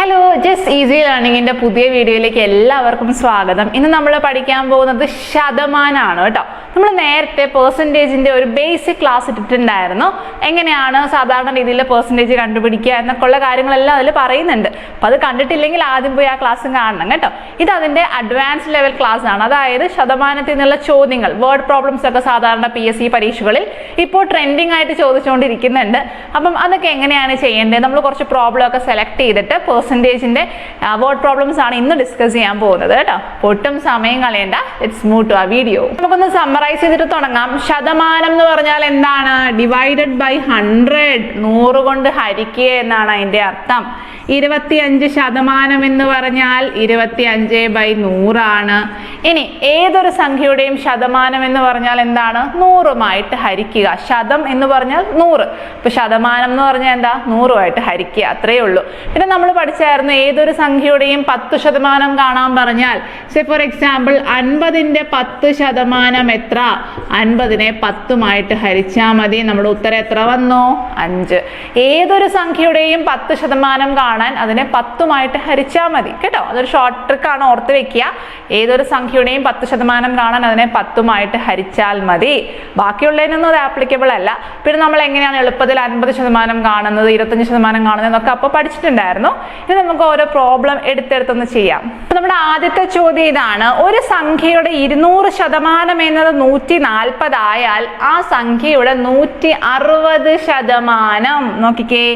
Hello just easy ലേണിങ്ങിന്റെ പുതിയ വീഡിയോയിലേക്ക് എല്ലാവർക്കും സ്വാഗതം. ഇന്ന് നമ്മൾ പഠിക്കാൻ പോകുന്നത് ശതമാനമാണ് കേട്ടോ. നമ്മൾ നേരത്തെ പേഴ്സന്റേജിന്റെ ഒരു ബേസിക് ക്ലാസ് ഇട്ടിട്ടുണ്ടായിരുന്നു. എങ്ങനെയാണ് സാധാരണ രീതിയിൽ പേഴ്സന്റേജ് കണ്ടുപിടിക്കുക എന്നൊക്കെ ഉള്ള കാര്യങ്ങളെല്ലാം അതിൽ പറയുന്നുണ്ട്. അപ്പം അത് കണ്ടിട്ടില്ലെങ്കിൽ ആദ്യം പോയി ആ ക്ലാസ് കാണണം കേട്ടോ. ഇത് അതിന്റെ അഡ്വാൻസ് ലെവൽ ക്ലാസ് ആണ്. അതായത് ശതമാനത്തിൽ നിന്നുള്ള ചോദ്യങ്ങൾ വേർഡ് പ്രോബ്ലംസ് ഒക്കെ സാധാരണ പി എസ് സി പരീക്ഷകളിൽ ഇപ്പോൾ ട്രെൻഡിങ് ആയിട്ട് ചോദിച്ചുകൊണ്ടിരിക്കുന്നുണ്ട്. അപ്പം അതൊക്കെ എങ്ങനെയാണ് ചെയ്യേണ്ടത്? നമ്മൾ കുറച്ച് പ്രോബ്ലം ഒക്കെ സെലക്ട് ചെയ്തിട്ട് പെർസെന്റേജിന്റെ വേർഡ് പ്രോബ്ലംസ് ആണ് ഇന്ന് ഡിസ്കസ് ചെയ്യാൻ പോകുന്നത് കേട്ടോ. ഒട്ടും സമയം കളയേണ്ട. ഇറ്റ്സ് മൂവ് ടു ആ വീഡിയോ നമുക്കൊന്ന് സമ്മറൈസ് ചെയ്തിട്ട് തുടങ്ങാം. ശതമാനം എന്ന് പറഞ്ഞാൽ എന്താണ്? ഡിവൈഡഡ് ബൈ ഹൺഡ്രഡ് നൂറ് കൊണ്ട് ഹരിക്കുക എന്നാണ് അതിന്റെ അർത്ഥം. ഇരുപത്തിയഞ്ച് ശതമാനം എന്ന് പറഞ്ഞാൽ ഇരുപത്തി അഞ്ച് ബൈ നൂറാണ്. ഇനി ഏതൊരു സംഖ്യയുടെയും ശതമാനം എന്ന് പറഞ്ഞാൽ എന്താണ്? നൂറുമായിട്ട് ഹരിക്കുക. ശതം എന്ന് പറഞ്ഞാൽ നൂറ്. ഇപ്പൊ ശതമാനം എന്ന് പറഞ്ഞാൽ എന്താ? നൂറുമായിട്ട് ഹരിക്കുക. അത്രയേ ഉള്ളൂ. പിന്നെ നമ്മൾ പഠിച്ചായിരുന്നു ഏതൊരു സംഖ്യയുടെയും പത്ത് ശതമാനം കാണാൻ പറഞ്ഞാൽ സെ ഫോർ എക്സാമ്പിൾ അൻപതിന്റെ പത്ത് ശതമാനം എത്ര? അൻപതിനെ പത്തുമായിട്ട് ഹരിച്ചാൽ മതി. നമ്മുടെ ഉത്തരം എത്ര വന്നു? അഞ്ച്. ഏതൊരു സംഖ്യയുടെയും പത്ത് ശതമാനം കാണാൻ അതിനെ പത്തുമായിട്ട് ഹരിച്ചാൽ മതി. കേട്ടോ? അതൊരു ഷോർട്ട് ട്രിക്കാണ് ഓർത്ത് വെക്കുക. ഏതൊരു സംഖ്യയുടെയും പത്ത് ശതമാനം കാണാൻ അതിനെ പത്തുമായിട്ട് ഹരിച്ചാൽ മതി. ബാക്കിയുള്ളതിനൊന്നും അത് ആപ്ലിക്കബിൾ അല്ല. പിന്നെ നമ്മൾ എങ്ങനെയാണ് എളുപ്പത്തിൽ അൻപത് ശതമാനം കാണുന്നത് ഇരുപത്തഞ്ച് ശതമാനം കാണുന്നത് എന്നൊക്കെ അപ്പോൾ പഠിച്ചിട്ടുണ്ടായിരുന്നു. ഇത് നമുക്ക് ഓരോ പ്രോബ്ലം എടുത്തെടുത്തൊന്ന് ചെയ്യാം. നമ്മുടെ ആദ്യത്തെ ചോദ്യം ഇതാണ്. ഒരു സംഖ്യയുടെ ഇരുന്നൂറ് ശതമാനം എന്നത് നൂറ്റി നാൽപ്പത് ആയാൽ ആ സംഖ്യയുടെ നൂറ്റി അറുപത് ശതമാനം. നോക്കിക്കേ.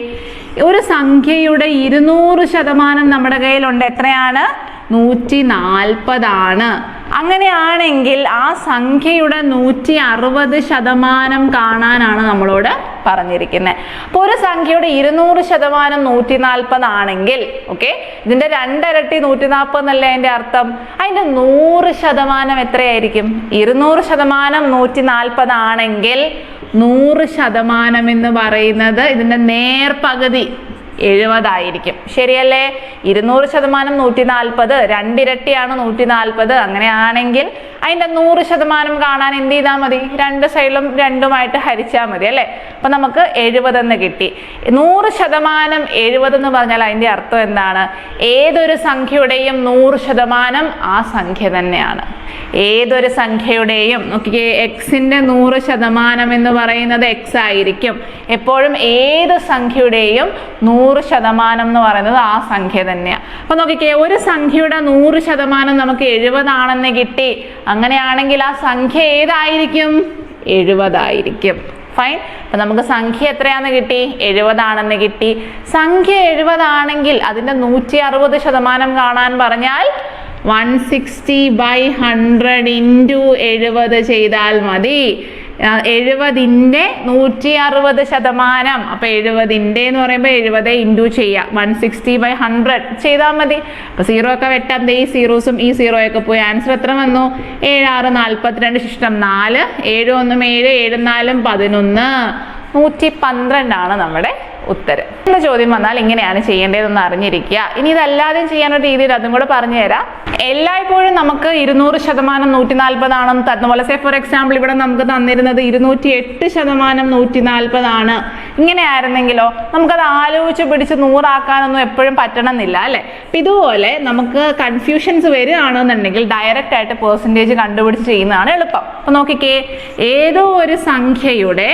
ഒരു സംഖ്യയുടെ ഇരുന്നൂറ് ശതമാനം നമ്മുടെ കയ്യിലുണ്ട്. എത്രയാണ്? നൂറ്റി നാൽപ്പതാണ് അങ്ങനെയാണെങ്കിൽ ആ സംഖ്യയുടെ നൂറ്റി അറുപത് ശതമാനം കാണാനാണ് നമ്മളോട് പറഞ്ഞിരിക്കുന്നത്. അപ്പോൾ ഒരു സംഖ്യയുടെ ഇരുന്നൂറ് ശതമാനം നൂറ്റി നാൽപ്പതാണെങ്കിൽ ഓക്കെ ഇതിന്റെ രണ്ടരട്ടി നൂറ്റി നാൽപ്പത് എന്നല്ലേ അതിന്റെ അർത്ഥം? അതിന്റെ നൂറ് ശതമാനം എത്രയായിരിക്കും? ഇരുന്നൂറ് ശതമാനം നൂറ്റി നാൽപ്പതാണെങ്കിൽ നൂറ് ശതമാനം എന്ന് പറയുന്നത് ഇതിന്റെ നേർപകുതി great എഴുപതായിരിക്കും. ശരിയല്ലേ? ഇരുന്നൂറ് ശതമാനം നൂറ്റി നാൽപ്പത് രണ്ടിരട്ടിയാണ് നൂറ്റി നാൽപ്പത് അങ്ങനെയാണെങ്കിൽ അതിന്റെ നൂറ് ശതമാനം കാണാൻ എന്ത് ചെയ്താൽ മതി? രണ്ട് സൈഡിലും രണ്ടുമായിട്ട് ഹരിച്ചാൽ മതി അല്ലേ? അപ്പം നമുക്ക് എഴുപതെന്ന് കിട്ടി. നൂറ് ശതമാനം എഴുപതെന്ന് പറഞ്ഞാൽ അതിന്റെ അർത്ഥം എന്താണ്? ഏതൊരു സംഖ്യയുടെയും നൂറ് ശതമാനം ആ സംഖ്യ തന്നെയാണ്. ഏതൊരു സംഖ്യയുടെയും നോക്കിക്കേ എക്സിന്റെ നൂറ് ശതമാനം എന്ന് പറയുന്നത് എക്സ് ആയിരിക്കും. എപ്പോഴും ഏത് സംഖ്യയുടെയും നൂറ് ശതമാനം എന്ന് പറയുന്നത് ആ സംഖ്യ തന്നെയാണ് അപ്പൊ നോക്കിക്കേ ഒരു സംഖ്യയുടെ നൂറ് ശതമാനം നമുക്ക് എഴുപതാണെന്ന് കിട്ടി. അങ്ങനെയാണെങ്കിൽ ആ സംഖ്യ ഏതായിരിക്കും? എഴുപതായിരിക്കും. ഫൈൻ അപ്പൊ നമുക്ക് സംഖ്യ എത്രയാന്ന് കിട്ടി? എഴുപതാണെന്ന് കിട്ടി. സംഖ്യ എഴുപതാണെങ്കിൽ അതിന്റെ നൂറ്റി അറുപത് ശതമാനം കാണാൻ പറഞ്ഞാൽ one sixty by hundred into എഴുപത് ചെയ്താൽ മതി. എഴുപതിന്റെ നൂറ്റി അറുപത് ശതമാനം. അപ്പൊ എഴുപതിന്റെ എന്ന് പറയുമ്പോൾ എഴുപത് ഇന്റു ചെയ്യാം. വൺ സിക്സ്റ്റി ബൈ ഹൺഡ്രഡ് ചെയ്താൽ മതി. അപ്പൊ സീറോ ഒക്കെ വെട്ടാം. ഈ സീറോസും ഈ സീറോയൊക്കെ പോയി. ആൻസർ എത്ര വന്നു? ഏഴ് ആറ് നാൽപ്പത്തിരണ്ട് ശിഷ്ടം നാല്. ഏഴ് ഒന്നും ഏഴ് ഏഴ് നാലും പതിനൊന്ന്. നൂറ്റി പന്ത്രണ്ടാണ് നമ്മുടെ ഉത്തരം. എന്ന ചോദ്യം വന്നാൽ ഇങ്ങനെയാണ് ചെയ്യേണ്ടതെന്ന് അറിഞ്ഞിരിക്കുക. ഇനി ഇതല്ലാതെ ചെയ്യാനൊരു രീതിയിൽ അതും കൂടെ പറഞ്ഞു തരാം എല്ലായ്പ്പോഴും നമുക്ക് ഇരുന്നൂറ് ശതമാനം നൂറ്റി നാൽപ്പതാണെന്ന് തന്നു. പോലെ സേ ഫോർ എക്സാമ്പിൾ ഇവിടെ നമുക്ക് തന്നിരുന്നത് ഇരുന്നൂറ്റി എട്ട് ശതമാനം നൂറ്റി നാൽപ്പതാണ് ഇങ്ങനെ ആയിരുന്നെങ്കിലോ നമുക്കത് ആലോചിച്ച് പിടിച്ച് നൂറാക്കാനൊന്നും എപ്പോഴും പറ്റണമെന്നില്ല അല്ലെ? അപ്പൊ ഇതുപോലെ നമുക്ക് കൺഫ്യൂഷൻസ് വരികയാണെന്നുണ്ടെങ്കിൽ ഡയറക്റ്റ് ആയിട്ട് പേഴ്സന്റേജ് കണ്ടുപിടിച്ച് ചെയ്യുന്നതാണ് എളുപ്പം. അപ്പൊ നോക്കിക്കേ ഏതോ ഒരു സംഖ്യയുടെ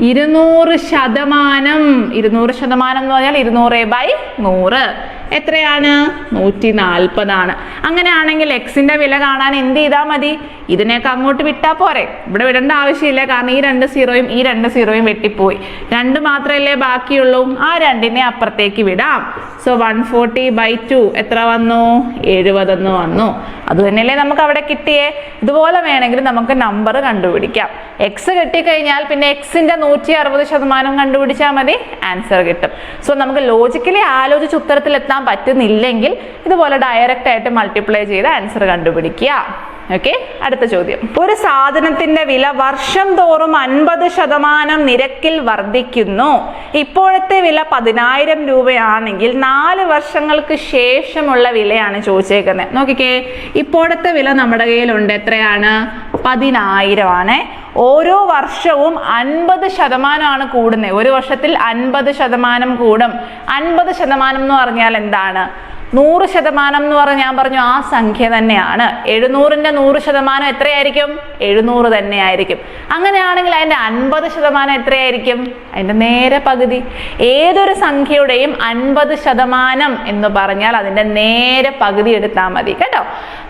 ഇരുന്നൂറ് ശതമാനം ഇരുന്നൂറ് ശതമാനം എന്ന് പറഞ്ഞാൽ ഇരുന്നൂറ് ബൈ നൂറ്. എത്രയാണ്? നൂറ്റി നാൽപ്പതാണ് അങ്ങനെയാണെങ്കിൽ എക്സിന്റെ വില കാണാൻ എന്ത് ചെയ്താൽ മതി? ഇതിനെയൊക്കെ അങ്ങോട്ട് വിട്ടാൽ പോരെ. ഇവിടെ വിടേണ്ട ആവശ്യമില്ല. കാരണം ഈ രണ്ട് സീറോയും ഈ രണ്ട് സീറോയും വെട്ടിപ്പോയി. രണ്ട് മാത്രമല്ലേ ബാക്കിയുള്ളൂ. ആ രണ്ടിനെ അപ്പുറത്തേക്ക് വിടാം. So one forty by two എത്ര വന്നു? എഴുപതെന്ന് വന്നു. അത് തന്നെയല്ലേ നമുക്ക് അവിടെ കിട്ടിയേ? ഇതുപോലെ വേണമെങ്കിൽ നമുക്ക് നമ്പർ കണ്ടുപിടിക്കാം. എക്സ് കിട്ടിക്കഴിഞ്ഞാൽ പിന്നെ എക്സിന്റെ നൂറ്റി അറുപത് ശതമാനം കണ്ടുപിടിച്ചാൽ മതി. ആൻസർ കിട്ടും. സോ നമുക്ക് ലോജിക്കലി ആലോചിച്ച് ഉത്തരത്തിലെത്താൻ പറ്റുന്നില്ലെങ്കിൽ ഇതുപോലെ ഡയറക്റ്റ് ആയിട്ട് മൾട്ടിപ്ലൈ ചെയ്ത് ആൻസർ കണ്ടുപിടിക്കുക. ഓക്കെ അടുത്ത ചോദ്യം. ഒരു സാധനത്തിന്റെ വില വർഷം തോറും അൻപത് ശതമാനം നിരക്കിൽ വർദ്ധിക്കുന്നു. ഇപ്പോഴത്തെ വില പതിനായിരം രൂപയാണെങ്കിൽ നാല് വർഷങ്ങൾക്ക് ശേഷമുള്ള വിലയാണ് ചോദിച്ചേക്കുന്നത്. നോക്കിക്കേ ഇപ്പോഴത്തെ വില നമ്മുടെ കയ്യിലുണ്ട്. എത്രയാണ്? പതിനായിരം ആണ് ഓരോ വർഷവും അൻപത് ശതമാനമാണ് കൂടുന്നത്. ഒരു വർഷത്തിൽ അൻപത് ശതമാനം കൂടും. അൻപത് ശതമാനം എന്ന് പറഞ്ഞാൽ എന്താണ്? നൂറ് ശതമാനം എന്ന് പറഞ്ഞ് ഞാൻ പറഞ്ഞു ആ സംഖ്യ തന്നെയാണ്. എഴുന്നൂറിന്റെ നൂറ് ശതമാനം എത്രയായിരിക്കും? എഴുന്നൂറ് തന്നെയായിരിക്കും. അങ്ങനെയാണെങ്കിൽ അതിന്റെ അൻപത് ശതമാനം എത്രയായിരിക്കും? അതിന്റെ നേരെ പകുതി. ഏതൊരു സംഖ്യയുടെയും അൻപത് ശതമാനം എന്ന് പറഞ്ഞാൽ അതിന്റെ നേരെ പകുതി എടുത്താൽ മതി കേട്ടോ?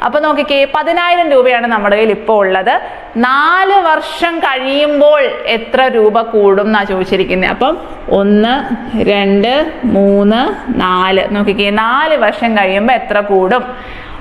അപ്പോൾ നോക്കിക്കേ പതിനായിരം രൂപയാണ് നമ്മുടെ കയ്യിൽ ഇപ്പോൾ ഉള്ളത്. നാല് വർഷം കഴിയുമ്പോൾ എത്ര രൂപ കൂടും എന്നാ ചോദിച്ചിരിക്കുന്നത് അപ്പം ഒന്ന് രണ്ട് മൂന്ന് നാല്. നോക്കിക്കേ നാല് വർഷം കഴിയുമ്പോൾ എത്ര കൂടും?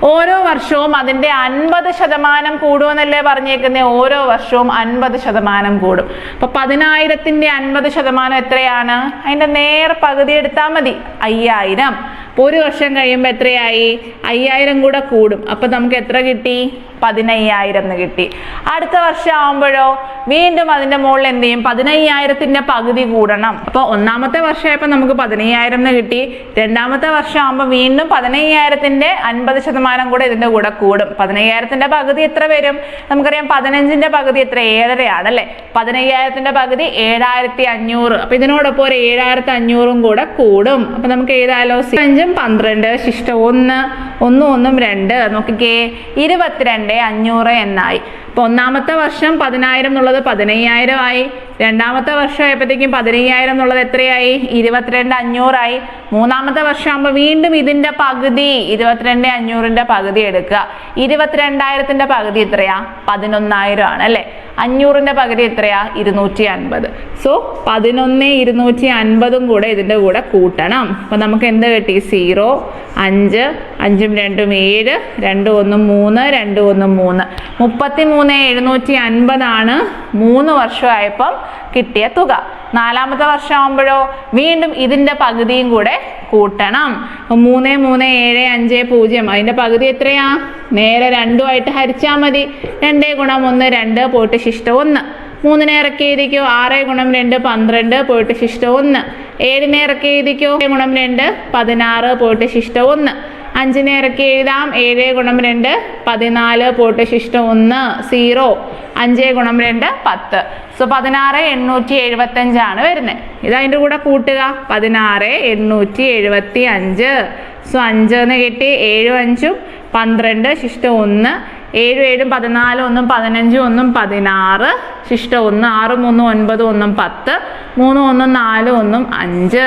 ഓരോ വർഷവും അതിന്റെ അൻപത് ശതമാനം കൂടുമെന്നല്ലേ പറഞ്ഞേക്കുന്നത് ഓരോ വർഷവും അൻപത് ശതമാനം കൂടും. അപ്പൊ പതിനായിരത്തിന്റെ അൻപത് ശതമാനം എത്രയാണ്? അതിന്റെ നേർ പകുതി എടുത്താൽ മതി. അയ്യായിരം. അപ്പൊ ഒരു വർഷം കഴിയുമ്പോൾ എത്രയായി? അയ്യായിരം കൂടെ കൂടും. അപ്പൊ നമുക്ക് എത്ര കിട്ടി? പതിനയ്യായിരം എന്ന് കിട്ടി. അടുത്ത വർഷം ആവുമ്പോഴോ വീണ്ടും അതിന്റെ മുകളിൽ എന്ത് ചെയ്യും? പതിനയ്യായിരത്തിന്റെ പകുതി കൂടണം. അപ്പോൾ ഒന്നാമത്തെ വർഷമായപ്പോൾ നമുക്ക് പതിനയ്യായിരം എന്ന് കിട്ടി. രണ്ടാമത്തെ വർഷം ആകുമ്പോൾ വീണ്ടും പതിനയ്യായിരത്തിന്റെ അൻപത് ശതമാനം കൂടെ ഇതിന്റെ കൂടെ കൂടും. പതിനയ്യായിരത്തിന്റെ പകുതി എത്ര വരും? നമുക്കറിയാം പതിനഞ്ചിന്റെ പകുതി എത്ര? ഏഴരയാണ് അല്ലെ? പതിനയ്യായിരത്തിന്റെ പകുതി ഏഴായിരത്തി അഞ്ഞൂറ് അപ്പൊ ഇതിനോടൊപ്പം ഒരു ഏഴായിരത്തി അഞ്ഞൂറും കൂടെ കൂടും. അപ്പൊ നമുക്ക് ഏതായാലോ അഞ്ചും പന്ത്രണ്ട് ശിഷ്ട ഒന്ന് ഒന്നും ഒന്നും രണ്ട്. നോക്കിക്കേ ഇരുപത്തിരണ്ട് അഞ്ഞൂറ് എന്നായി. അപ്പൊ ഒന്നാമത്തെ വർഷം പതിനായിരം എന്നുള്ളത് പതിനയ്യായിരം ആയി. രണ്ടാമത്തെ വർഷം ആയപ്പോഴത്തേക്കും പതിനയ്യായിരം എന്നുള്ളത് എത്രയായി? ഇരുപത്തിരണ്ട് അഞ്ഞൂറായി. മൂന്നാമത്തെ വർഷം ആകുമ്പോൾ വീണ്ടും ഇതിന്റെ പകുതി ഇരുപത്തിരണ്ട് അഞ്ഞൂറിന്റെ പകുതി എടുക്കുക. ഇരുപത്തിരണ്ടായിരത്തിന്റെ പകുതി എത്രയാ? പതിനൊന്നായിരം ആണ് അല്ലെ? അഞ്ഞൂറിന്റെ പകുതി എത്രയാ? ഇരുന്നൂറ്റി അൻപത് സോ പതിനൊന്ന് ഇരുന്നൂറ്റി അൻപതും കൂടെ ഇതിന്റെ കൂടെ കൂട്ടണം. അപ്പൊ നമുക്ക് എന്ത് കിട്ടി? സീറോ അഞ്ച് അഞ്ചും രണ്ടും ഏഴ് രണ്ടും ഒന്നും മൂന്ന് രണ്ടും ഒന്നും മൂന്ന്. മുപ്പത്തി മൂന്ന് എഴുന്നൂറ്റി അൻപതാണ് മൂന്ന് വർഷമായപ്പം കിട്ടിയ തുക. നാലാമത്തെ വർഷം ആകുമ്പോഴോ വീണ്ടും ഇതിന്റെ പകുതിയും കൂടെ കൂട്ടണം. മൂന്ന് മൂന്ന് ഏഴ് അഞ്ച് പൂജ്യം. അതിന്റെ പകുതി എത്രയാ? നേരെ രണ്ടുമായിട്ട് ഹരിച്ചാൽ മതി. രണ്ടേ ഗുണം ഒന്ന് രണ്ട് പോയിട്ട് ശിഷ്ടം ഒന്ന്. മൂന്നിനെ ഇറക്കി എഴുതിക്കോ? ആറ് ഗുണം രണ്ട് പന്ത്രണ്ട് പോയിട്ട് ശിഷ്ടം ഒന്ന്. ഏഴിനെ ഇറക്കി എഴുതിക്കോ? ഗുണം രണ്ട് പതിനാറ് പോയിട്ട് ശിഷ്ടം ഒന്ന്. അഞ്ചിനെ ഇറക്കി എഴുതാം. ഏഴ് ഗുണം രണ്ട് പതിനാല് പോട്ട് ശിഷ്ടം ഒന്ന് സീറോ. അഞ്ച് ഗുണം രണ്ട് പത്ത്. സോ പതിനാറ് എണ്ണൂറ്റി എഴുപത്തി അഞ്ചാണ് വരുന്നത്. ഇത് അതിന്റെ കൂടെ കൂട്ടുക. പതിനാറ് എണ്ണൂറ്റി എഴുപത്തി അഞ്ച് സോ അഞ്ച് എന്ന് കിട്ടി. ഏഴും അഞ്ചും പന്ത്രണ്ട് ശിഷ്ടം ഒന്ന്. ഏഴും ഏഴും പതിനാല് ഒന്നും പതിനഞ്ചും ഒന്നും പതിനാറ്. ശിഷ്ടം ഒന്ന് ആറ് മൂന്നും ഒൻപത് ഒന്നും പത്ത്. മൂന്നും ഒന്നും നാലും ഒന്നും അഞ്ച്.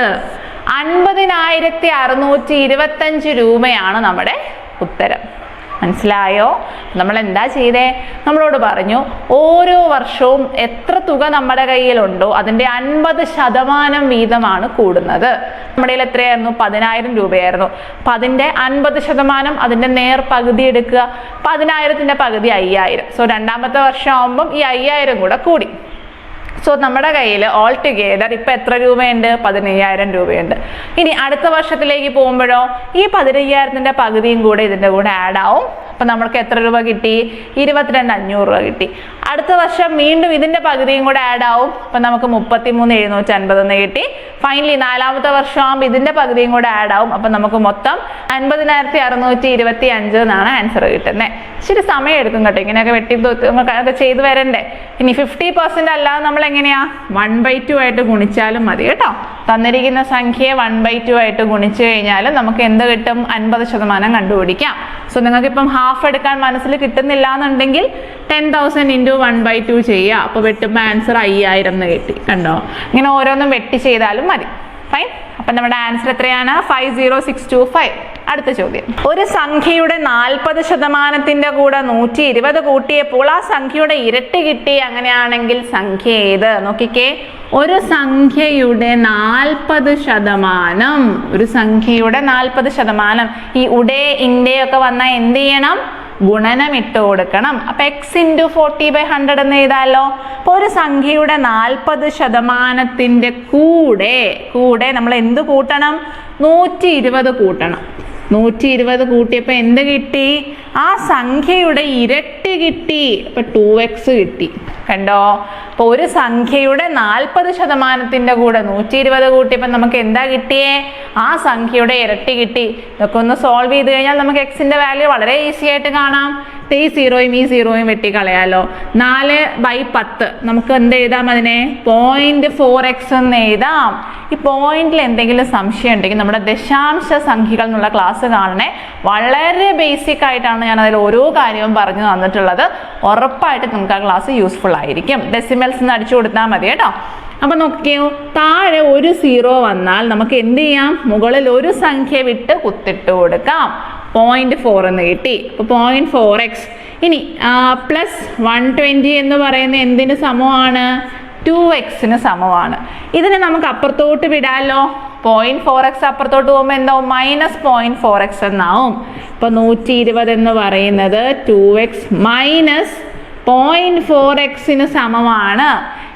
അൻപതിനായിരത്തി അറുന്നൂറ്റി ഇരുപത്തഞ്ച് രൂപയാണ് നമ്മുടെ ഉത്തരം. മനസ്സിലായോ? നമ്മൾ എന്താ ചെയ്തേ? നമ്മളോട് പറഞ്ഞു ഓരോ വർഷവും എത്ര തുക നമ്മുടെ കയ്യിലുണ്ടോ അതിന്റെ അൻപത് ശതമാനം വീതമാണ് കൂടുന്നത്. നമ്മുടെ കയ്യിൽ എത്രയായിരുന്നു? പതിനായിരം രൂപയായിരുന്നു. അപ്പം അതിന്റെ അൻപത് ശതമാനം അതിന്റെ നേർ പകുതി എടുക്കുക. പതിനായിരത്തിന്റെ പകുതി അയ്യായിരം. സോ രണ്ടാമത്തെ വർഷം ആകുമ്പം ഈ അയ്യായിരം കൂടെ കൂടി. സോ നമ്മുടെ കയ്യിൽ ഓൾ ടുഗെദർ ഇപ്പം എത്ര രൂപയുണ്ട്? പതിനയ്യായിരം രൂപയുണ്ട്. ഇനി അടുത്ത വർഷത്തിലേക്ക് പോകുമ്പോഴോ ഈ പതിനയ്യായിരത്തിന്റെ പകുതിയും കൂടെ ഇതിന്റെ കൂടെ ആഡ് ആവും. അപ്പം നമ്മൾക്ക് എത്ര രൂപ കിട്ടി? ഇരുപത്തിരണ്ട് അഞ്ഞൂറ് രൂപ കിട്ടി. അടുത്ത വർഷം വീണ്ടും ഇതിന്റെ പകുതിയും കൂടെ ആഡ് ആവും. അപ്പം നമുക്ക് മുപ്പത്തി മൂന്ന് എഴുന്നൂറ്റി അൻപതെന്ന് കിട്ടി. ഫൈനലി നാലാമത്തെ വർഷം ആകുമ്പോൾ ഇതിന്റെ പകുതിയും കൂടെ ആഡ് ആവും. അപ്പം നമുക്ക് മൊത്തം അൻപതിനായിരത്തി അറുന്നൂറ്റി ഇരുപത്തി അഞ്ച് എന്നാണ് ആൻസർ കിട്ടുന്നത് ഇച്ചിരി സമയം എടുക്കും കേട്ടോ. ഇങ്ങനെയൊക്കെ വെട്ടി ഒക്കെ ചെയ്ത് വരണ്ടേ. ഇനി ഫിഫ്റ്റി പെർസെന്റ് അല്ലാതെ നമ്മൾ എങ്ങനെയാ? വൺ ബൈ ടു ആയിട്ട് ഗുണിച്ചാലും മതി കേട്ടോ. തന്നിരിക്കുന്ന സംഖ്യയെ വൺ ബൈ ടു ആയിട്ട് ഗുണിച്ചു കഴിഞ്ഞാൽ നമുക്ക് എന്ത് കിട്ടും? അൻപത് ശതമാനം കണ്ടുപിടിക്കാം. സോ നിങ്ങൾക്ക് ഇപ്പം ഹാഫ് എടുക്കാൻ മനസ്സിൽ കിട്ടുന്നില്ല എന്നുണ്ടെങ്കിൽ ten thousand one by two ചെയ്യുക അപ്പോൾ വെട്ടുമ്പോൾ ആൻസർ അയ്യായിരം എന്ന് കിട്ടി. കണ്ടോ? ഇങ്ങനെ ഓരോന്നും വെട്ടി ചെയ്താലും മതി. ഫൈൻ അപ്പം നമ്മുടെ ആൻസർ എത്രയാണ്? Five zero six two five അടുത്ത ചോദ്യം. ഒരു സംഖ്യയുടെ നാൽപ്പത് ശതമാനത്തിന്റെ കൂടെ നൂറ്റി ഇരുപത് കൂട്ടിയപ്പോൾ ആ സംഖ്യയുടെ ഇരട്ടി കിട്ടി. അങ്ങനെയാണെങ്കിൽ സംഖ്യ ഏത്? നോക്കിക്കേ. ഒരു സംഖ്യയുടെ നാൽപ്പത് ശതമാനം. ഒരു സംഖ്യയുടെ നാൽപ്പത് ശതമാനം. ഈ ഉടേ ഇന്ത്യയൊക്കെ ഒക്കെ വന്നാൽ എന്ത് ചെയ്യണം? ഗുണനം ഇട്ട് കൊടുക്കണം. അപ്പൊ x into forty by hundred എന്ന് ചെയ്താലോ അപ്പൊ ഒരു സംഖ്യയുടെ നാൽപ്പത് ശതമാനത്തിന്റെ കൂടെ കൂടെ നമ്മൾ എന്ത് കൂട്ടണം? നൂറ്റി ഇരുപത് കൂട്ടണം. നൂറ്റി ഇരുപത് കൂട്ടിയപ്പോൾ എന്ത് കിട്ടി? ആ സംഖ്യയുടെ ഇരട്ടി കിട്ടി. ഇപ്പം ടു എക്സ് കിട്ടി. കണ്ടോ? അപ്പൊ ഒരു സംഖ്യയുടെ നാൽപ്പത് ശതമാനത്തിന്റെ കൂടെ നൂറ്റി ഇരുപത് കൂട്ടിയപ്പോൾ നമുക്ക് എന്താ കിട്ടിയേ? ആ സംഖ്യയുടെ ഇരട്ടി കിട്ടി. ഇതൊക്കെ ഒന്ന് സോൾവ് ചെയ്ത് കഴിഞ്ഞാൽ നമുക്ക് എക്സിന്റെ വാല്യൂ വളരെ ഈസി ആയിട്ട് കാണാം. ഈ സീറോയും ഈ സീറോയും വെട്ടിക്കളയാലോ? നാല് ബൈ പത്ത്. നമുക്ക് എന്ത് എഴുതാം അതിനെ? പോയിന്റ് ഫോർ എക്സ് എന്ന് എഴുതാം. ഈ പോയിന്റിൽ എന്തെങ്കിലും സംശയം ഉണ്ടെങ്കിൽ നമ്മുടെ ദശാംശ സംഖ്യകൾ എന്നുള്ള ക്ലാസ് കാണണേ. വളരെ ബേസിക് ആയിട്ടാണ് ഞാൻ അതിൽ ഓരോ കാര്യവും പറഞ്ഞു തന്നിട്ടുള്ളത്. ഉറപ്പായിട്ട് നമുക്ക് ആ ക്ലാസ് യൂസ്ഫുൾ ആയിരിക്കും. ഡെസിമൽസ് എന്ന് അടിച്ചു കൊടുത്താൽ മതി കേട്ടോ. അപ്പൊ നോക്കിയോ താഴെ ഒരു സീറോ വന്നാൽ നമുക്ക് എന്ത് ചെയ്യാം? മുകളിൽ ഒരു സംഖ്യ വിട്ട് കുത്തിട്ട് കൊടുക്കാം. പോയിന്റ് ഫോർ എന്ന് കിട്ടി. അപ്പോൾ പോയിന്റ് ഫോർ എക്സ് ഇനി പ്ലസ് വൺ ട്വന്റി എന്ന് പറയുന്ന എന്തിന് സമമാണ്? ടു എക്സിന് സമമാണ്. ഇതിനെ നമുക്ക് അപ്പുറത്തോട്ട് വിടാമല്ലോ പോയിന്റ് ഫോർ എക്സ് അപ്പുറത്തോട്ട് പോകുമ്പോൾ എന്താവും മൈനസ് പോയിന്റ് ഫോർ എക്സ് എന്നാവും. ഇപ്പോൾ നൂറ്റി ഇരുപത് എന്ന് പറയുന്നത് two x minus point four എക്സിന് സമമാണ്.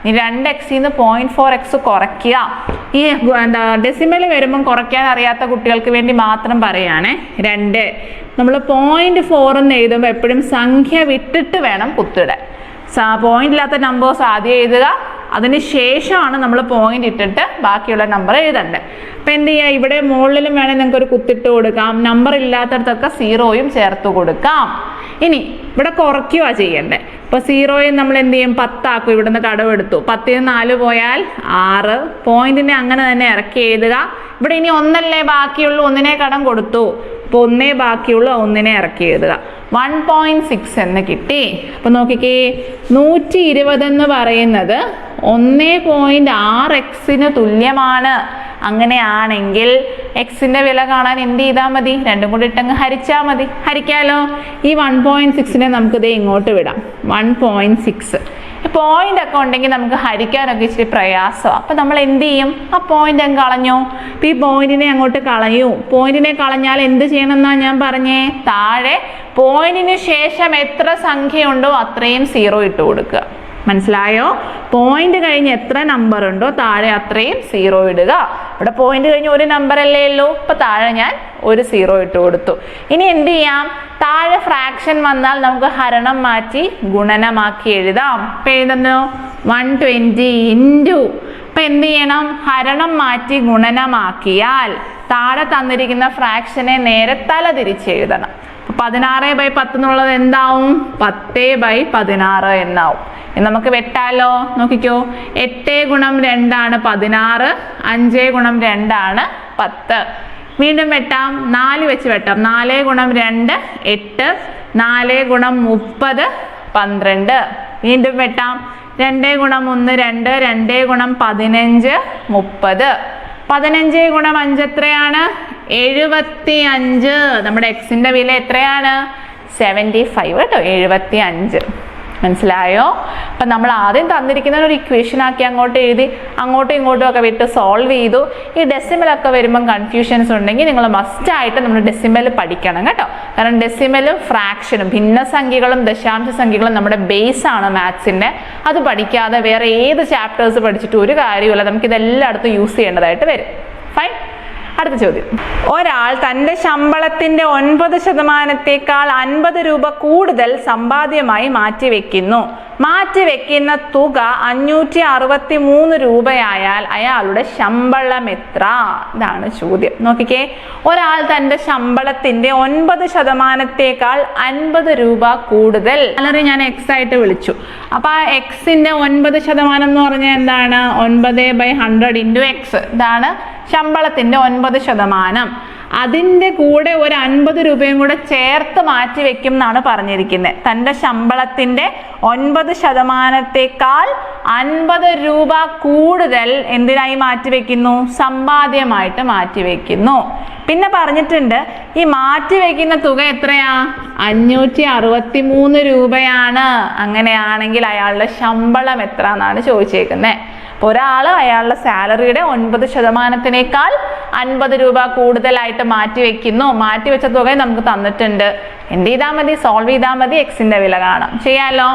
ഇനി രണ്ട് എക്സിൽ നിന്ന് പോയിന്റ് ഫോർ എക്സ് കുറയ്ക്കുക. ഈ എന്താ ഡെസിമൽ വരുമ്പം കുറയ്ക്കാൻ അറിയാത്ത കുട്ടികൾക്ക് വേണ്ടി മാത്രം പറയുകയാണേ. രണ്ട് നമ്മൾ പോയിന്റ് ഫോർ എന്ന് എഴുതുമ്പോൾ എപ്പോഴും സംഖ്യ വിട്ടിട്ട് വേണം കുത്തിടാൻ പോയിന്റ് ഇല്ലാത്ത നമ്പേഴ്സ് ആദ്യം എഴുതുക അതിന് ശേഷമാണ് നമ്മൾ പോയിന്റ് ഇട്ടിട്ട് ബാക്കിയുള്ള നമ്പർ എഴുതേണ്ടത് അപ്പം എന്ത് ചെയ്യുക ഇവിടെ മുകളിലും വേണേൽ നിങ്ങൾക്ക് ഒരു കുത്തിട്ട് കൊടുക്കാം. നമ്പർ ഇല്ലാത്തടത്തൊക്കെ സീറോയും ചേർത്ത് കൊടുക്കാം. ഇനി ഇവിടെ കുറയ്ക്കുക ചെയ്യണ്ടേ. ഇപ്പൊ സീറോയിൽ നമ്മൾ എന്ത് ചെയ്യും? പത്താക്കും ഇവിടുന്ന് കടവെടുത്തു പത്തിൽ നിന്ന് നാല് പോയാൽ ആറ്. പോയിന്റിനെ അങ്ങനെ തന്നെ ഇറക്കി എഴുതുക. ഇവിടെ ഇനി ഒന്നല്ലേ ബാക്കിയുള്ളൂ? ഒന്നിനെ കടം കൊടുത്തു. അപ്പോൾ ഒന്നേ ബാക്കിയുള്ളൂ ഒന്നിനെ ഇറക്കി എഴുതുക. വൺ പോയിന്റ് സിക്സ് എന്ന് കിട്ടി. അപ്പൊ നോക്കിക്കേ നൂറ്റി ഇരുപത് എന്ന് പറയുന്നത് ഒന്നേ പോയിന്റ് ആറ് എക്സിന് തുല്യമാണ്. അങ്ങനെയാണെങ്കിൽ എക്സിന്റെ വില കാണാൻ എന്ത് ചെയ്താൽ മതി? രണ്ടും കൂടി ഇട്ടങ്ങ് ഹരിച്ചാൽ മതി. ഹരിക്കാലോ? ഈ വൺ പോയിന്റ് സിക്സിനെ നമുക്ക് ദേ ഇങ്ങോട്ട് വിടാം. വൺ പോയിന്റ് സിക്സ് പോയിന്റ് ഒക്കെ ഉണ്ടെങ്കിൽ നമുക്ക് ഹരിക്കാനൊക്കെ ഇച്ചിരി പ്രയാസമാണ് അപ്പം നമ്മൾ എന്ത് ചെയ്യും? ആ പോയിന്റ് അങ്ങ് കളഞ്ഞു? അപ്പം ഈ പോയിന്റിനെ അങ്ങോട്ട് കളയൂ. പോയിന്റിനെ കളഞ്ഞാൽ എന്ത് ചെയ്യണം എന്നാ ഞാൻ പറഞ്ഞേ? താഴെ പോയിന്റിന് ശേഷം എത്ര സംഖ്യയുണ്ടോ അത്രയും സീറോ ഇട്ട് കൊടുക്കുക. മനസ്സിലായോ? പോയിന്റ് കഴിഞ്ഞ് എത്ര നമ്പർ ഉണ്ടോ താഴെ അത്രയും സീറോ ഇടുക. ഇവിടെ പോയിന്റ് കഴിഞ്ഞ് ഒരു നമ്പർ അല്ലേ ഉള്ളൂ? ഇപ്പൊ താഴെ ഞാൻ ഒരു സീറോ ഇട്ട് കൊടുത്തു. ഇനി എന്ത് ചെയ്യാം? താഴെ ഫ്രാക്ഷൻ വന്നാൽ നമുക്ക് ഹരണം മാറ്റി ഗുണനമാക്കി എഴുതാം. ഇപ്പൊ എഴുതുന്നു? വൺ ട്വന്റി ഇന്റു ഇപ്പൊ എന്ത് ചെയ്യണം? ഹരണം മാറ്റി ഗുണനമാക്കിയാൽ താഴെ തന്നിരിക്കുന്ന ഫ്രാക്ഷനെ നേരെ തല തിരിച്ചെഴുതണം പതിനാറ് ബൈ പത്ത് എന്നുള്ളത് എന്താവും? പത്ത് ബൈ പതിനാറ് എന്നാവും. നമുക്ക് വെട്ടാലോ? നോക്കിക്കോ. എട്ട് ഗുണം രണ്ടാണ് പതിനാറ് അഞ്ച് ഗുണം രണ്ടാണ് പത്ത്. വീണ്ടും വെട്ടാം. നാല് വെച്ച് വെട്ടാം. നാല് ഗുണം രണ്ട് എട്ട്. നാല് ഗുണം മുപ്പത് പന്ത്രണ്ട്. വീണ്ടും വെട്ടാം. രണ്ട് ഗുണം ഒന്ന് രണ്ട്. രണ്ട് ഗുണം പതിനഞ്ച് മുപ്പത്. പതിനഞ്ച് ഗുണം അഞ്ച് എത്രയാണ്? എഴുപത്തി അഞ്ച് നമ്മുടെ എക്സിന്റെ വില എത്രയാണ്? സെവന്റി ഫൈവ് കേട്ടോ. എഴുപത്തി അഞ്ച് മനസ്സിലായോ? അപ്പം നമ്മൾ ആദ്യം തന്നിരിക്കുന്ന ഒരു ഇക്വേഷൻ ആക്കി അങ്ങോട്ട് എഴുതി അങ്ങോട്ടും ഇങ്ങോട്ടും ഒക്കെ വിട്ട് സോൾവ് ചെയ്തു. ഈ ഡെസിമലൊക്കെ വരുമ്പം കൺഫ്യൂഷൻസ് ഉണ്ടെങ്കിൽ നിങ്ങൾ മസ്റ്റായിട്ട് നമ്മൾ ഡെസിമൽ പഠിക്കണം കേട്ടോ. കാരണം ഡെസിമലും ഫ്രാക്ഷനും ഭിന്നസംഖ്യകളും ദശാംശ സംഖ്യകളും നമ്മുടെ ബേസ് ആണ് മാത്സിന്റെ അത് പഠിക്കാതെ വേറെ ഏത് ചാപ്റ്റേഴ്സ് പഠിച്ചിട്ട് ഒരു കാര്യമില്ല നമുക്ക് ഇതെല്ലായിടത്തും യൂസ് ചെയ്യേണ്ടതായിട്ട് വരും. ഫൈൻ അടുത്ത ചോദ്യം. ഒരാൾ തന്റെ ശമ്പളത്തിന്റെ ഒൻപത് ശതമാനത്തേക്കാൾ അൻപത് രൂപ കൂടുതൽ സമ്പാദ്യമായി മാറ്റിവെക്കുന്നു. മാറ്റിവെക്കുന്ന തുക അഞ്ഞൂറ്റി അറുപത്തി മൂന്ന് രൂപയായാൽ അയാളുടെ ശമ്പളം എത്ര ഇതാണ് ചോദ്യം. നോക്കിക്കേ ഒരാൾ തന്റെ ശമ്പളത്തിന്റെ ഒൻപത് ശതമാനത്തേക്കാൾ അൻപത് രൂപ കൂടുതൽ. അല്ലറി ഞാൻ എക്സ് ആയിട്ട് വിളിച്ചു. അപ്പൊ ആ എക്സിന്റെ ഒൻപത് ശതമാനം എന്ന് പറഞ്ഞാൽ എന്താണ്? ഒൻപത് ബൈ ഹൺഡ്രഡ് ഇന്റു എക്സ് ഇതാണ് ശമ്പളത്തിന്റെ ഒൻപത് ശതമാനം. അതിന്റെ കൂടെ ഒരു അൻപത് രൂപയും കൂടെ ചേർത്ത് മാറ്റി വെക്കും എന്നാണ് പറഞ്ഞിരിക്കുന്നത് തന്റെ ശമ്പളത്തിന്റെ ഒൻപത് ശതമാനത്തെക്കാൾ അൻപത് രൂപ കൂടുതൽ എന്തിനായി മാറ്റി വെക്കുന്നു? സമ്പാദ്യമായിട്ട് മാറ്റി വെക്കുന്നു. പിന്നെ പറഞ്ഞിട്ടുണ്ട് ഈ മാറ്റി വെക്കുന്ന തുക എത്രയാ? അഞ്ഞൂറ്റി അറുപത്തി മൂന്ന് രൂപയാണ്. അങ്ങനെയാണെങ്കിൽ അയാളുടെ ശമ്പളം എത്ര എന്നാണ് ചോദിച്ചേക്കുന്നത് ഒരാൾ അയാളുടെ സാലറിയുടെ ഒൻപത് ശതമാനത്തിനേക്കാൾ അൻപത് രൂപ കൂടുതലായിട്ട് മാറ്റി വെക്കുന്നു. മാറ്റി വെച്ച തുകയും നമുക്ക് തന്നിട്ടുണ്ട്. എന്ത് ചെയ്താൽ മതി? സോൾവ് ചെയ്താൽ മതി. എക്സിന്റെ വില കാണാം. ചെയ്യാലോ?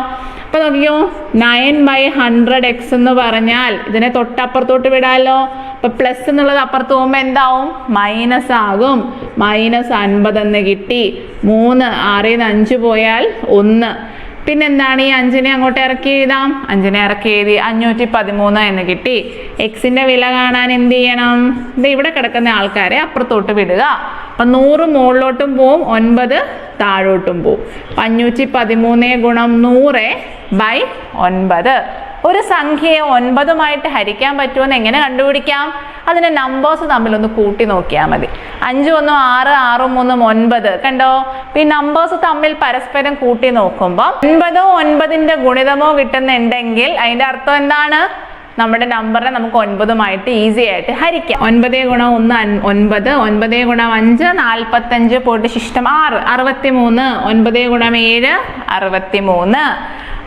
അപ്പൊ നോക്കിയോ നയൻ ബൈ ഹൺഡ്രഡ് എക്സ് എന്ന് പറഞ്ഞാൽ ഇതിനെ തൊട്ടപ്പുറത്തോട്ട് വിടാലോ? അപ്പൊ പ്ലസ് എന്നുള്ളത് അപ്പുറത്ത് പോകുമ്പോൾ എന്താവും? മൈനസ് ആകും. മൈനസ് അൻപത് എന്ന് കിട്ടി. മൂന്ന് ആറിൽ നിന്ന് അഞ്ച് പോയാൽ ഒന്ന്. പിന്നെന്താണ് ഈ അഞ്ചിനെ അങ്ങോട്ട് ഇറക്കി എഴുതാം. അഞ്ചിനെ ഇറക്കി എഴുതി അഞ്ഞൂറ്റി പതിമൂന്ന് എന്ന് കിട്ടി. എക്സിന്റെ വില കാണാൻ എന്ത് ചെയ്യണം? ഇത് ഇവിടെ കിടക്കുന്ന ആൾക്കാരെ അപ്പുറത്തോട്ട് വിടുക. അപ്പൊ നൂറ് മുകളിലോട്ടും പോവും ഒൻപത് താഴോട്ടും പോവും. അഞ്ഞൂറ്റി പതിമൂന്ന് ഗുണം നൂറ് ബൈ ഒൻപത്. ഒരു സംഖ്യയെ ഒൻപതുമായിട്ട് ഹരിക്കാൻ പറ്റുമെന്ന് എങ്ങനെ കണ്ടുപിടിക്കാം? അതിന്റെ നമ്പേഴ്സ് തമ്മിലൊന്ന് കൂട്ടി നോക്കിയാൽ മതി. അഞ്ചും ഒന്നും ആറ് ആറും മൂന്നും ഒൻപത്. കണ്ടോ? ഈ നമ്പേഴ്സ് തമ്മിൽ പരസ്പരം കൂട്ടി നോക്കുമ്പോൾ ഒൻപതോ ഒൻപതിന്റെ ഗുണിതമോ കിട്ടുന്നുണ്ടെങ്കിൽ അതിന്റെ അർത്ഥം എന്താണ്? നമ്മുടെ നമ്പറിനെ നമുക്ക് ഒൻപതുമായിട്ട് ഈസി ആയിട്ട് ഹരിക്കാം. ഒൻപതേ ഗുണം ഒന്ന് ഒൻപത്. ഒൻപതേ ഗുണം അഞ്ച് നാൽപ്പത്തഞ്ച് പോയിട്ട് ശിഷ്ടം ആറ്. അറുപത്തി മൂന്ന് ഒൻപതേ ഗുണം ഏഴ് അറുപത്തി മൂന്ന്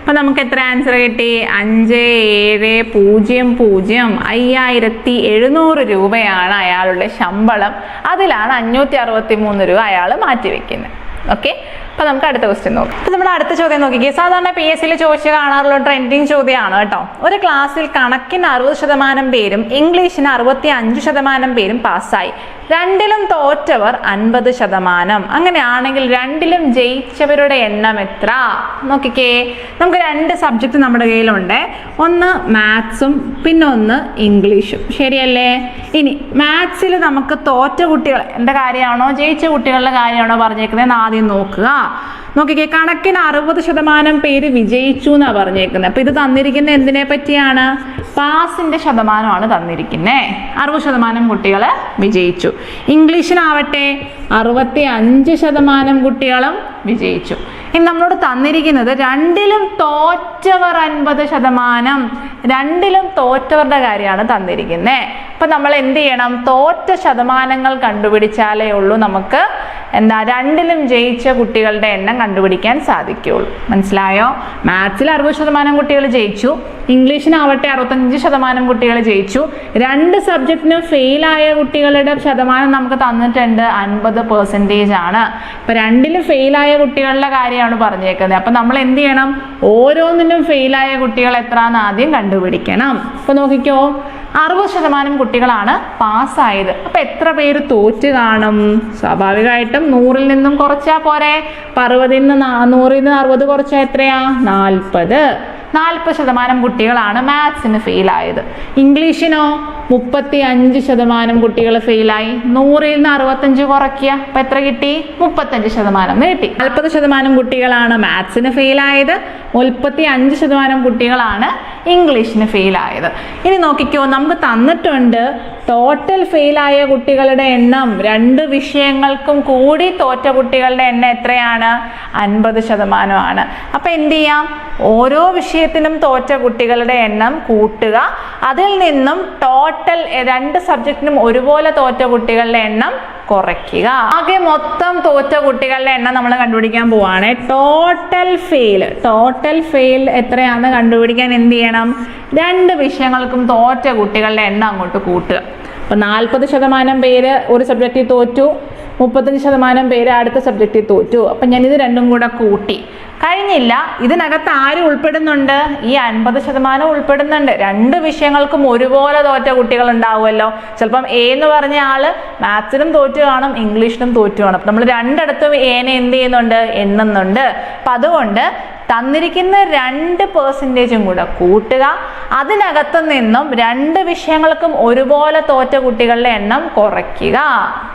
അപ്പൊ നമുക്ക് എത്ര ആൻസർ കിട്ടി? അഞ്ച് ഏഴ് പൂജ്യം പൂജ്യം. അയ്യായിരത്തി എഴുന്നൂറ് രൂപയാണ് അയാളുടെ ശമ്പളം. അതിലാണ് അഞ്ഞൂറ്റി അറുപത്തി മൂന്ന് രൂപ അയാൾ മാറ്റിവെക്കുന്നത്. ഓക്കെ അപ്പൊ നമുക്ക് അടുത്ത ക്വസ്റ്റ്യൻ നോക്കാം. അപ്പൊ നമ്മുടെ അടുത്ത ചോദ്യം നോക്കിക്കേ. സാധാരണ പി എസ് സിയിൽ ചോദിച്ചു കാണാറുള്ള ട്രെൻഡിങ് ചോദ്യമാണ് കേട്ടോ. ഒരു ക്ലാസ്സിൽ കണക്കിന് അറുപത് ശതമാനം പേരും ഇംഗ്ലീഷിന് അറുപത്തി അഞ്ച് ശതമാനം പേരും പാസ്സായി രണ്ടിലും തോറ്റവർ അൻപത് ശതമാനം. അങ്ങനെയാണെങ്കിൽ രണ്ടിലും ജയിച്ചവരുടെ എണ്ണം എത്ര? നോക്കിക്കേ നമുക്ക് രണ്ട് സബ്ജക്റ്റ് നമ്മുടെ കയ്യിലുണ്ട്. ഒന്ന് മാത്സും പിന്നെ ഒന്ന് ഇംഗ്ലീഷും ശരിയല്ലേ? ഇനി മാത്സിൽ നമുക്ക് തോറ്റ കുട്ടികൾ എന്റെ കാര്യമാണോ? ജയിച്ച കുട്ടികളുടെ കാര്യമാണോ പറഞ്ഞേക്കുന്നത്? ആദ്യം നോക്കുക. നോക്കിക്കേ കണക്കിന് അറുപത് ശതമാനം പേര് വിജയിച്ചു എന്നാണ് പറഞ്ഞേക്കുന്നത്. അപ്പൊ ഇത് തന്നിരിക്കുന്ന എന്തിനെ പറ്റിയാണ്? പാസിന്റെ ശതമാനമാണ് തന്നിരിക്കുന്നത്. അറുപത് ശതമാനം കുട്ടികൾ വിജയിച്ചു. ഇംഗ്ലീഷിനാവട്ടെ അറുപത്തി അഞ്ച് ശതമാനം കുട്ടികളും വിജയിച്ചു. ഇനി നമ്മളോട് തന്നിരിക്കുന്നത് രണ്ടിലും തോറ്റവർ അൻപത് ശതമാനം. രണ്ടിലും തോറ്റവരുടെ കാര്യമാണ് തന്നിരിക്കുന്നത് അപ്പൊ നമ്മൾ എന്ത് ചെയ്യണം? തോറ്റ ശതമാനങ്ങൾ കണ്ടുപിടിച്ചാലേ ഉള്ളൂ നമുക്ക് എന്താ രണ്ടിലും ജയിച്ച കുട്ടികളുടെ എണ്ണം കണ്ടുപിടിക്കാൻ സാധിക്കുകയുള്ളൂ മനസ്സിലായോ? മാത്സിൽ അറുപത് ശതമാനം കുട്ടികൾ ജയിച്ചു. ഇംഗ്ലീഷിനാവട്ടെ അറുപത്തഞ്ച് ശതമാനം കുട്ടികൾ ജയിച്ചു. രണ്ട് സബ്ജക്റ്റിനും ഫെയിലായ കുട്ടികളുടെ ശതമാനം നമുക്ക് തന്നിട്ടുണ്ട്. അൻപത് പെർസെന്റേജ് ആണ്. ഇപ്പം രണ്ടിലും ഫെയിലായ കുട്ടികളുടെ കാര്യമാണ് പറഞ്ഞേക്കുന്നത്. അപ്പം നമ്മൾ എന്ത് ചെയ്യണം? ഓരോന്നിനും ഫെയിലായ കുട്ടികൾ എത്രയെന്ന് ആദ്യം കണ്ടുപിടിക്കണം. അപ്പോൾ നോക്കിക്കോ അറുപത് ശതമാനം കുട്ടികളാണ് പാസ്സായത് അപ്പം എത്ര പേര് തോറ്റ് കാണും? സ്വാഭാവികമായിട്ടും നൂറിൽ നിന്നും കുറച്ചാ പോരെ? അറുപതിൽ നിന്ന് നൂറിൽ നിന്ന് അറുപത് കുറച്ചാൽ എത്രയാ? നാൽപ്പത്. നാൽപ്പത് ശതമാനം കുട്ടികളാണ് മാത്സിന് ഫെയിലായത് ഇംഗ്ലീഷിനോ മുപ്പത്തി അഞ്ച് ശതമാനം കുട്ടികൾ ഫെയിലായി. നൂറിൽ നിന്ന് അറുപത്തഞ്ച് കുറയ്ക്കുക. അപ്പൊ എത്ര കിട്ടി? മുപ്പത്തഞ്ച് ശതമാനം എന്ന് കിട്ടി നാൽപ്പത് ശതമാനം കുട്ടികളാണ് മാത്സിന് ഫെയിലായത്. മുപ്പത്തി അഞ്ച് ശതമാനം കുട്ടികളാണ് ഇംഗ്ലീഷിന് ഫെയിലായത്. ഇനി നോക്കിക്കോ നമുക്ക് തന്നിട്ടുണ്ട് ടോട്ടൽ ഫെയിലായ കുട്ടികളുടെ എണ്ണം. രണ്ട് വിഷയങ്ങൾക്കും കൂടി തോറ്റ കുട്ടികളുടെ എണ്ണം എത്രയാണ്? അൻപത് ശതമാനമാണ്. അപ്പൊ എന്ത് ചെയ്യാം? ഓരോ വിഷയത്തിനും തോറ്റ കുട്ടികളുടെ എണ്ണം കൂട്ടുക. അതിൽ നിന്നും ടോട്ടൽ രണ്ട് സബ്ജക്റ്റിനും ഒരുപോലെ തോറ്റ കുട്ടികളുടെ എണ്ണം കുറയ്ക്കുക. ആകെ മൊത്തം തോറ്റ കുട്ടികളുടെ എണ്ണം നമ്മൾ കണ്ടുപിടിക്കാൻ പോവാണ്. ടോട്ടൽ ഫെയിൽ ടോട്ടൽ ഫെയിൽ എത്രയാണെന്ന് കണ്ടുപിടിക്കാൻ എന്ത് ചെയ്യണം? രണ്ട് വിഷയങ്ങൾക്കും തോറ്റ കുട്ടികളുടെ എണ്ണം അങ്ങോട്ട് കൂട്ടുക. അപ്പൊ നാൽപ്പത് ശതമാനം പേര് ഒരു സബ്ജക്റ്റിൽ തോറ്റു. മുപ്പത്തഞ്ച് ശതമാനം പേര് അടുത്ത സബ്ജക്റ്റിൽ തോറ്റു. അപ്പം ഞാനിത് രണ്ടും കൂടെ കൂട്ടി. കഴിഞ്ഞില്ല. ഇതിനകത്ത് ആര് ഉൾപ്പെടുന്നുണ്ട്? ഈ അൻപത് ശതമാനം ഉൾപ്പെടുന്നുണ്ട്. രണ്ട് വിഷയങ്ങൾക്കും ഒരുപോലെ തോറ്റ കുട്ടികൾ ഉണ്ടാവുമല്ലോ ചിലപ്പം എ എന്ന് പറഞ്ഞ ആൾ മാത്സിനും തോറ്റു കാണും ഇംഗ്ലീഷിനും തോറ്റു കാണും. നമ്മൾ രണ്ടിടത്തും എനെ എന്ത് ചെയ്യുന്നുണ്ട്? എണ്ണുന്നുണ്ട്. അപ്പം അതുകൊണ്ട് തന്നിരിക്കുന്ന രണ്ട് പേഴ്സന്റേജും കൂടെ കൂട്ടുക. അതിനകത്തു നിന്നും രണ്ട് വിഷയങ്ങൾക്കും ഒരുപോലെ തോറ്റ കുട്ടികളുടെ എണ്ണം കുറയ്ക്കുക.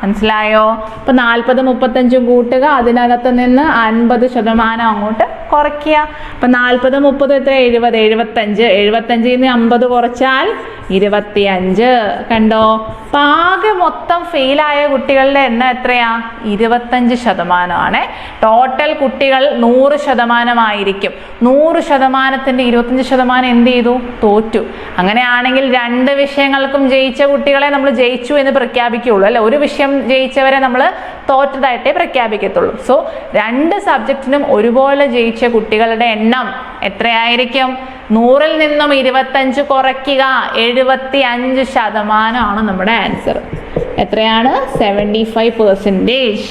മനസ്സിലായോ? ഇപ്പൊ നാൽപ്പത് മുപ്പത്തഞ്ചും കൂട്ടുക. അതിനകത്ത് നിന്ന് അൻപത് ശതമാനം അങ്ങോട്ട് water കുറയ്ക്കുക. അപ്പം നാൽപ്പത് മുപ്പത് എത്ര? എഴുപത്. എഴുപത്തഞ്ച്. എഴുപത്തഞ്ചിൽ നിന്ന് അമ്പത് കുറച്ചാൽ ഇരുപത്തിയഞ്ച്. കണ്ടോ? ആകെ മൊത്തം ഫെയിലായ കുട്ടികളുടെ എണ്ണം എത്രയാ? ഇരുപത്തഞ്ച് ശതമാനമാണ്. ടോട്ടൽ കുട്ടികൾ നൂറ് ശതമാനമായിരിക്കും. നൂറ് ശതമാനത്തിന്റെ ഇരുപത്തഞ്ച് ശതമാനം എന്ത് ചെയ്തു? തോറ്റു. അങ്ങനെയാണെങ്കിൽ രണ്ട് വിഷയങ്ങൾക്കും ജയിച്ച കുട്ടികളെ നമ്മൾ ജയിച്ചു എന്ന് പ്രഖ്യാപിക്കുകയുള്ളൂ. അല്ലെ? ഒരു വിഷയം ജയിച്ചവരെ നമ്മൾ തോറ്റതായിട്ടേ പ്രഖ്യാപിക്കത്തുള്ളൂ. സോ രണ്ട് സബ്ജക്റ്റിനും ഒരുപോലെ ജയിച്ച കുട്ടികളുടെ എണ്ണം എത്രയായിരിക്കും? നൂറിൽ നിന്നും ഇരുപത്തഞ്ച് കുറയ്ക്കുക. എഴുപത്തി അഞ്ച് ശതമാനമാണ് നമ്മുടെ ആൻസർ എത്രയാണ്? സെവന്റി ഫൈവ് പെർസെന്റേജ്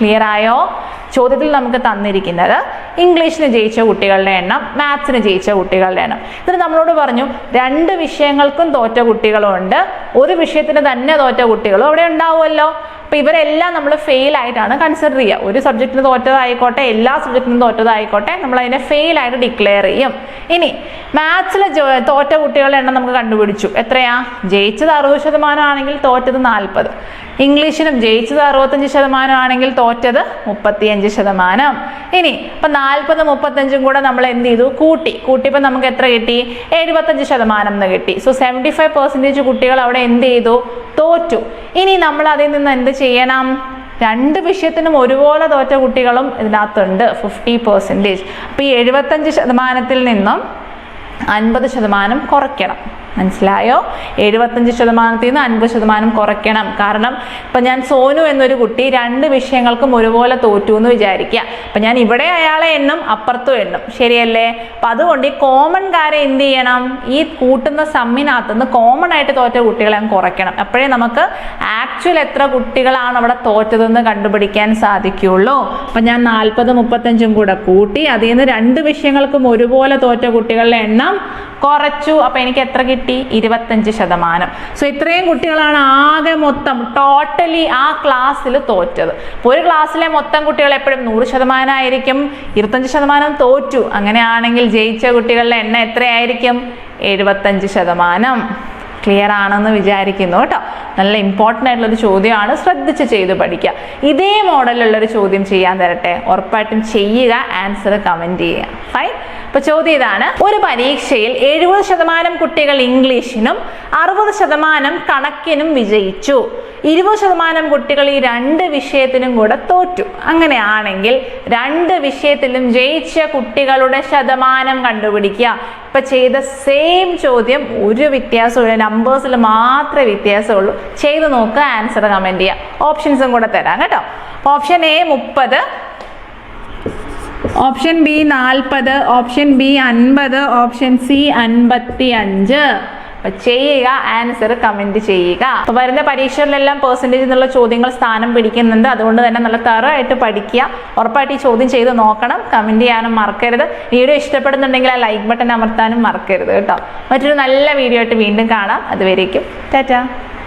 ക്ലിയർ ആയോ? ചോദ്യത്തിൽ നമുക്ക് തന്നിരിക്കുന്നത് ഇംഗ്ലീഷിന് ജയിച്ച കുട്ടികളുടെ എണ്ണം മാത്സിന് ജയിച്ച കുട്ടികളുടെ എണ്ണം. എന്നിട്ട് നമ്മളോട് പറഞ്ഞു രണ്ട് വിഷയങ്ങൾക്കും തോറ്റ കുട്ടികളുണ്ട് ഒരു വിഷയത്തിന് തന്നെ തോറ്റ കുട്ടികളും അവിടെ ഉണ്ടാവുമല്ലോ. അപ്പൊ ഇവരെല്ലാം നമ്മൾ ഫെയിൽ ആയിട്ടാണ് കൺസിഡർ ചെയ്യുക. ഒരു സബ്ജക്റ്റിന് തോറ്റതായിക്കോട്ടെ എല്ലാ സബ്ജക്റ്റിനും തോറ്റതായിക്കോട്ടെ നമ്മൾ അതിനെ ഫെയിൽ ആയിട്ട് ഡിക്ലെയർ ചെയ്യും. ഇനി മാത്സിൽ തോറ്റ കുട്ടികളുടെ എണ്ണം നമുക്ക് കണ്ടുപിടിച്ചു. എത്രയാ? ജയിച്ചത് അറുപത് ശതമാനം ആണെങ്കിൽ തോറ്റത് നാൽപ്പത്. ഇംഗ്ലീഷിനും ജയിച്ചത് അറുപത്തഞ്ച് ശതമാനം ആണെങ്കിൽ തോറ്റത് മുപ്പത്തിയഞ്ച് ശതമാനം. ഇനി ഇപ്പൊ നാൽപ്പത് മുപ്പത്തഞ്ചും കൂടെ നമ്മൾ എന്ത് ചെയ്തു? കൂട്ടി. കൂട്ടിയപ്പോൾ നമുക്ക് എത്ര കിട്ടി? എഴുപത്തഞ്ച് ശതമാനം എന്ന് കിട്ടി. സോ സെവന്റി ഫൈവ് പെർസെന്റേജ് കുട്ടികൾ അവിടെ എന്ത് ചെയ്തു? തോറ്റു. ഇനി നമ്മൾ അതിൽ നിന്ന് എന്ത് ചെയ്യണം? രണ്ട് വിഷയത്തിനും ഒരുപോലെ തോറ്റ കുട്ടികളും ഇതിനകത്തുണ്ട്. ഫിഫ്റ്റി പെർസെന്റേജ് അപ്പോൾ ഈ എഴുപത്തഞ്ച് ശതമാനത്തിൽ നിന്നും അൻപത് ശതമാനം കുറയ്ക്കണം. മനസ്സിലായോ? എഴുപത്തഞ്ച് ശതമാനത്തിൽ നിന്ന് അൻപത് ശതമാനം കുറയ്ക്കണം. കാരണം ഇപ്പം ഞാൻ സോനു എന്നൊരു കുട്ടി രണ്ട് വിഷയങ്ങൾക്കും ഒരുപോലെ തോറ്റു എന്ന് വിചാരിക്കുക. അപ്പം ഞാൻ ഇവിടെ അയാളെ എണ്ണും അപ്പുറത്തും എണ്ണും. ശരിയല്ലേ? അപ്പം അതുകൊണ്ട് ഈ കോമൺ കാര്യം എന്ത് ചെയ്യണം? ഈ കൂട്ടുന്ന സമ്മിനകത്ത് നിന്ന് കോമൺ ആയിട്ട് തോറ്റ കുട്ടികളെ കുറയ്ക്കണം. അപ്പോഴേ നമുക്ക് ആക്ച്വൽ എത്ര കുട്ടികളാണ് അവിടെ തോറ്റതെന്ന് കണ്ടുപിടിക്കാൻ സാധിക്കുള്ളൂ അപ്പം ഞാൻ നാൽപ്പത് മുപ്പത്തഞ്ചും കൂടെ കൂട്ടി അതിൽ നിന്ന് രണ്ട് വിഷയങ്ങൾക്കും ഒരുപോലെ തോറ്റ കുട്ടികളുടെ എണ്ണം കുറച്ചു. അപ്പം എനിക്ക് എത്ര ഇരുപത്തഞ്ച് ശതമാനം. സോ ഇത്രയും കുട്ടികളാണ് ആകെ മൊത്തം ടോട്ടലി ആ ക്ലാസ്സിൽ തോറ്റത്. ഒരു ക്ലാസ്സിലെ മൊത്തം കുട്ടികൾ എപ്പോഴും നൂറ് ശതമാനമായിരിക്കും ഇരുപത്തഞ്ച് ശതമാനം തോറ്റു. അങ്ങനെയാണെങ്കിൽ ജയിച്ച കുട്ടികളുടെ എണ്ണം എത്രയായിരിക്കും? എഴുപത്തഞ്ച് ശതമാനം. ക്ലിയർ ആണെന്ന് വിചാരിക്കുന്നു കേട്ടോ. നല്ല ഇമ്പോർട്ടന്റ് ആയിട്ടുള്ളൊരു ചോദ്യമാണ്. ശ്രദ്ധിച്ച് ചെയ്ത് പഠിക്കുക. ഇതേ മോഡലുള്ളൊരു ചോദ്യം ചെയ്യാൻ തരട്ടെ. ഉറപ്പായിട്ടും ചെയ്യുക. ആൻസർ കമന്റ് ചെയ്യുക. ഫൈൻ അപ്പോൾ ചോദ്യം ഇതാണ്. ഒരു പരീക്ഷയിൽ എഴുപത് ശതമാനം കുട്ടികൾ ഇംഗ്ലീഷിനും അറുപത് ശതമാനം കണക്കിനും വിജയിച്ചു. ഇരുപത് ശതമാനം കുട്ടികൾ ഈ രണ്ട് വിഷയത്തിനും കൂടെ തോറ്റു. അങ്ങനെയാണെങ്കിൽ രണ്ട് വിഷയത്തിലും ജയിച്ച കുട്ടികളുടെ ശതമാനം കണ്ടുപിടിക്കുക. ഇപ്പൊ ചെയ്ത സെയിം ചോദ്യം ഒരു വ്യത്യാസമില്ല നമ്പേഴ്സിൽ മാത്രമേ വ്യത്യാസമുള്ളൂ. ചെയ്ത് നോക്കുക ആൻസർ കമന്റ് ചെയ്യുക ഓപ്ഷൻസും കൂടെ തരാം കേട്ടോ. ഓപ്ഷൻ എ മുപ്പത് ഓപ്ഷൻ ബി നാൽപ്പത് ഓപ്ഷൻ ബി അൻപത് ഓപ്ഷൻ സി അൻപത്തി അഞ്ച് ചെയ്യുക ആൻസർ കമന്റ് ചെയ്യുക. അപ്പൊ വരുന്ന പരീക്ഷകളിലെല്ലാം പെർസെന്റേജ് എന്നുള്ള ചോദ്യങ്ങൾ സ്ഥാനം പിടിക്കുന്നുണ്ട്. അതുകൊണ്ട് തന്നെ നല്ല തറവായിട്ട് പഠിക്കുക. ഉറപ്പായിട്ട് ഈ ചോദ്യം ചെയ്ത് നോക്കണം. കമന്റ് ചെയ്യാനും മറക്കരുത്. വീഡിയോ ഇഷ്ടപ്പെടുന്നുണ്ടെങ്കിൽ ആ ലൈക്ക് ബട്ടൺ അമർത്താനും മറക്കരുത് കേട്ടോ. മറ്റൊരു നല്ല വീഡിയോ ആയിട്ട് വീണ്ടും കാണാം. അതുവരേക്കും. ടാറ്റാ.